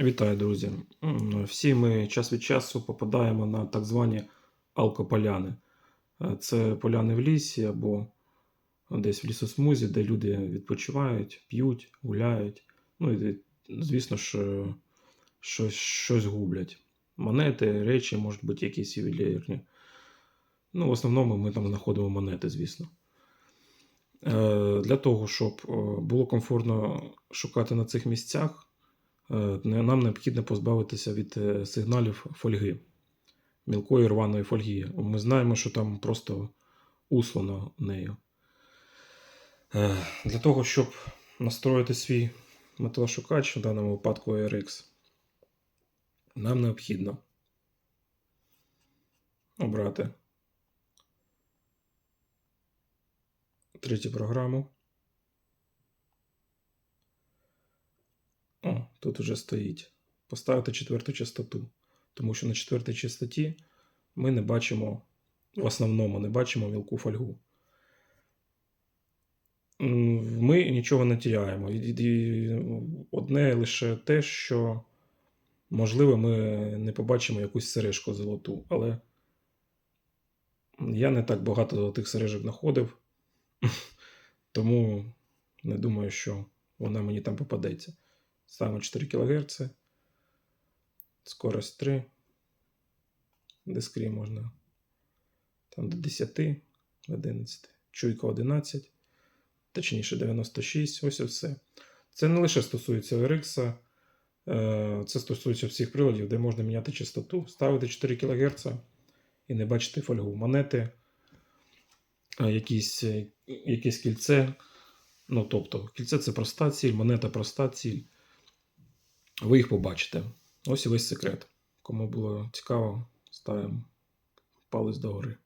Вітаю, друзі. Всі ми час від часу попадаємо на так звані алкополяни. Е, Це поляни в лісі або десь в лісосмузі, де люди відпочивають, п'ють, гуляють. Ну і, звісно ж, е, щось, щось гублять. Монети, речі, можуть бути якісь ювелірні. Ну, в основному ми там знаходимо монети, звісно. Е, Для того, щоб було комфортно шукати на цих місцях, нам необхідно позбавитися від е, сигналів фольги, мілкої рваної фольги. Ми знаємо, що там просто услано нею. Е, Для того, щоб настроїти свій металошукач, в даному випадку RX, нам необхідно обрати третю програму. Тут уже стоїть. Поставити четверту частоту. Тому що на четвертій частоті ми не бачимо, в основному не бачимо мілку фольгу. Ми нічого не тіряємо. Одне лише те, що, можливо, ми не побачимо якусь сережку золоту, але я не так багато золотих сережок знаходив, тому не думаю, що вона мені там попадеться. Ставимо 4 кГц. Скорость 3. Дискрі можна там до 10, 11. Чуйка 11. Точніше 96. Ось і все. Це не лише стосується RX. е, Це стосується всіх приладів, де можна міняти частоту, ставити 4 кГц і не бачити фольгу. Монети, е, якісь, е, якесь кільце. Ну, тобто, кільце це проста ціль, монета проста ціль. Ви їх побачите. Ось і весь секрет. Кому було цікаво, ставимо палець догори.